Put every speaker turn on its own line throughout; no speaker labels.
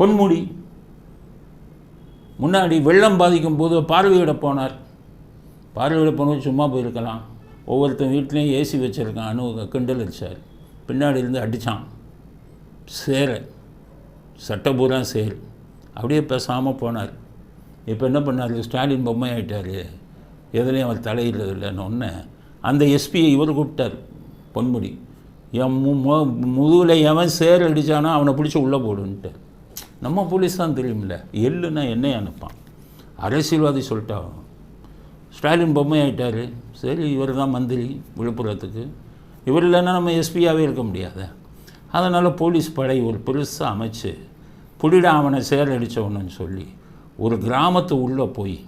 பொன்முடி. முன்னாடி வெள்ளம் பாதிக்கும் போது பார்வையிட போனார். பார்வையிட போனது சும்மா போயிருக்கலாம். ஒவ்வொருத்தன் வீட்லேயும் ஏசி வச்சுருக்கான் அணு கிண்டல் அடிச்சார். பின்னாடி இருந்து அடித்தான் சேர சட்டபூரா சேர். அப்படியே பேசாமல் போனார். இப்போ என்ன பண்ணார்? ஸ்டாலின் பொம்மை ஆகிட்டார் எதுலேயும் அவர் தலையிடுறது இல்லைன்னு ஒன்று அந்த எஸ்பியை இவர் கூப்பிட்டார் பொன்முடி. என் மு முதுகில் எவன் சேர் அடித்தானோ அவனை பிடிச்சி உள்ளே போடுன்ட்டு. நம்ம போலீஸ் தான் தெரியும்ல. எள்ளுன்னா என்னை அனுப்பான். அரசியல்வாதி சொல்லிட்டா ஸ்டாலின் பொம்மை ஆகிட்டார் சரி இவர் தான் மந்திரி விழுப்புரத்துக்கு. இவர் இல்லைன்னா நம்ம எஸ்பியாகவே இருக்க முடியாது? அதனால் போலீஸ் படை ஒரு பெருசாக அமைச்சு புடிடா அவனை சேர் சொல்லி ஒரு கிராமத்து உள்ளே போய்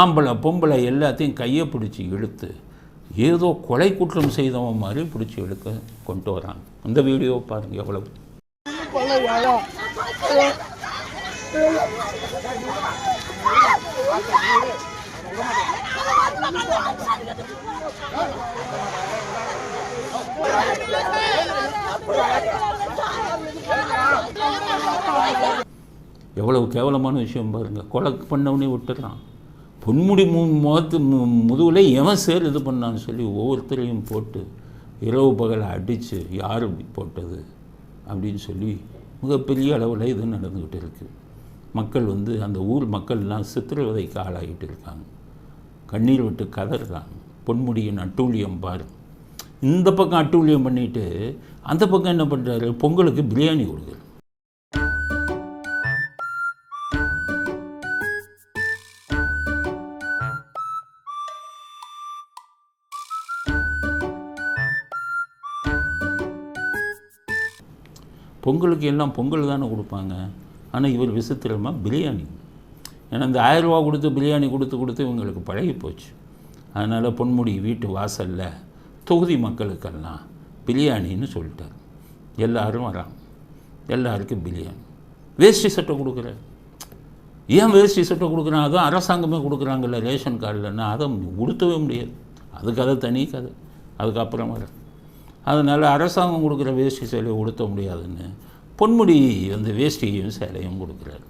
ஆம்பளை பொம்பளை எல்லாத்தையும் கையை பிடிச்சி இழுத்து ஏதோ கொலை குற்றம் செய்தவன் மாதிரி பிடிச்சி இழுக்க கொண்டு வராங்க. இந்த வீடியோ பாருங்கள் எவ்வளவு. எவ்வளவு கேவலமான விஷயம் பாருங்கள் கொலை பண்ணவனே விட்டுறான். பொன்முடி மு முகத்து மு முதுகில் எவன் சேர் இது பண்ணான்னு சொல்லி ஒவ்வொருத்தரையும் போட்டு இரவு பகலை அடித்து யார் போட்டது? அப்படின்னு சொல்லி மிகப்பெரிய அளவில் இது நடந்துக்கிட்டு இருக்குது மக்கள் வந்து அந்த ஊர் மக்கள்லாம் சித்திரவதைக்கு ஆளாகிட்டு இருக்காங்க. கண்ணீர் விட்டு கதறாங்க. பொன்முடியின் அட்டூழியம் பாரு. இந்த பக்கம் அட்டூழியம் பண்ணிட்டு அந்த பக்கம் என்ன பண்ணுறாரு பொங்கலுக்கு பிரியாணி கொடுக்குறாரு. பொங்கலுக்கு எல்லாம் பொங்கல் தானே கொடுப்பாங்க. ஆனால் இவர் விசித்திரமாக பிரியாணி. ஏன்னா இந்த ஆயிரரூவா கொடுத்து பிரியாணி கொடுத்து கொடுத்து இவங்களுக்கு பழகி போச்சு. அதனால் பொன்முடி வீட்டு வாசலில் தொகுதி மக்களுக்கெல்லாம் பிரியாணின்னு சொல்லிட்டார். எல்லாரும் வரான் எல்லாருக்கும் பிரியாணி. வேஷ்டி சட்டை கொடுக்குற ஏன் வேஷ்டி சட்டை கொடுக்குறான் அதுவும் அரசாங்கமே கொடுக்குறாங்கல்ல ரேஷன் கார்டில்னா அதை உடுத்தவே முடியாது. அது கதை தனி கதை. அதுக்கப்புறம் வரேன் அதனால் அரசாங்கம் கொடுக்குற வேஷ்டி சேலையை உடுத்த முடியாதுன்னு பொன்முடி வந்து வேஷ்டியும் சேலையும் கொடுக்குறாரு.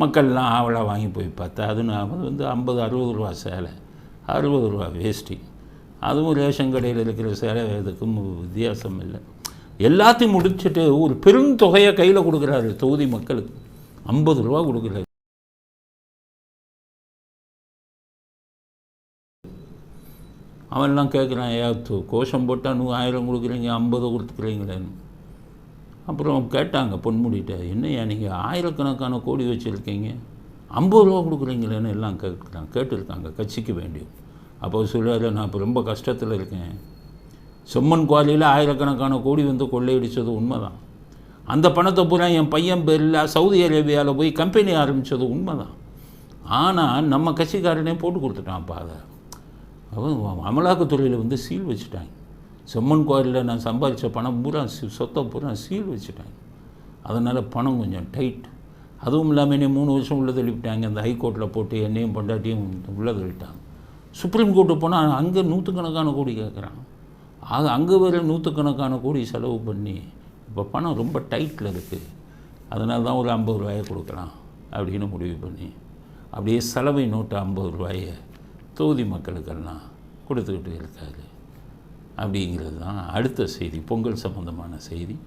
மக்கள்லாம் ஆவலாக வாங்கி போய் பார்த்தா அது நான் வந்து ஐம்பது அறுபது ரூபா சேலை அறுபது ரூபா வேஷ்டி. அதுவும் ரேஷன் கடையில் இருக்கிற சேலை இதுக்கும் வித்தியாசம் இல்லை. எல்லாத்தையும் முடிச்சுட்டு ஒரு பெருந்தொகையை கையில் கொடுக்குறாரு தொகுதி மக்களுக்கு. ஐம்பது ரூபா கொடுக்குறாரு. அவன்லாம் கேட்குறான் ஏத்து கோஷம் போட்டால் நூ ஆயிரம் கொடுக்குறீங்க ஐம்பது கொடுத்துக்கிறீங்களேன்னு அப்புறம் கேட்டாங்க பொன்முடிகிட்ட என்னய்யா நீங்கள் ஆயிரக்கணக்கான கோடி வச்சுருக்கீங்க ஐம்பது ரூபா கொடுக்குறீங்களேன்னு எல்லாம் கேட்குறாங்க கேட்டிருக்காங்க கட்சிக்கு வேண்டிய அப்போ சொல்கிறாரு நான் இப்போ ரொம்ப கஷ்டத்தில் இருக்கேன். செம்மன் குவாலியில் ஆயிரக்கணக்கான கோடி வந்து கொள்ளையடித்தது உண்மைதான். அந்த பணத்தை பூரா என் பையன் பேரில் சவுதி அரேபியாவில் போய் கம்பெனி ஆரம்பித்தது உண்மைதான். ஆனால் நம்ம கட்சிக்காரனே போட்டு கொடுத்துட்டான் அப்பா அதை. அமலாக்கத்துறையில் வந்து சீல் வச்சுட்டாங்க. செம்மன் கோயிலில் நான் சம்பாதிச்ச பணம் பூரா சொத்தை பூரா சீல் வச்சுட்டாங்க. அதனால் பணம் கொஞ்சம் டைட் அதுவும் இல்லாமல் என்னை மூணு வருஷம் உள்ளே தள்ளிவிட்டாங்க. அந்த ஹைகோர்ட்டில் போட்டு என்னையும் பொண்டாட்டியும் உள்ள தள்ளிட்டாங்க. சுப்ரீம் கோர்ட்டு போனால் அங்கே நூற்றுக்கணக்கான கோடி கேட்குறான் ஆக அங்கே வர நூற்றுக்கணக்கான கோடி செலவு பண்ணி இப்போ பணம் ரொம்ப டைட்டில் இருக்குது அதனால தான் ஒரு ஐம்பது ரூபாயை கொடுக்கலாம் அப்படின்னு முடிவு பண்ணி அப்படியே செலவை நோட்டு ஐம்பது ரூபாயை தொகுதி மக்களுக்கெல்லாம் கொடுத்துக்கிட்டு இருக்காரு. அப்படிங்கிறது தான் அடுத்த செய்தி பொங்கல் சம்பந்தமான செய்தி.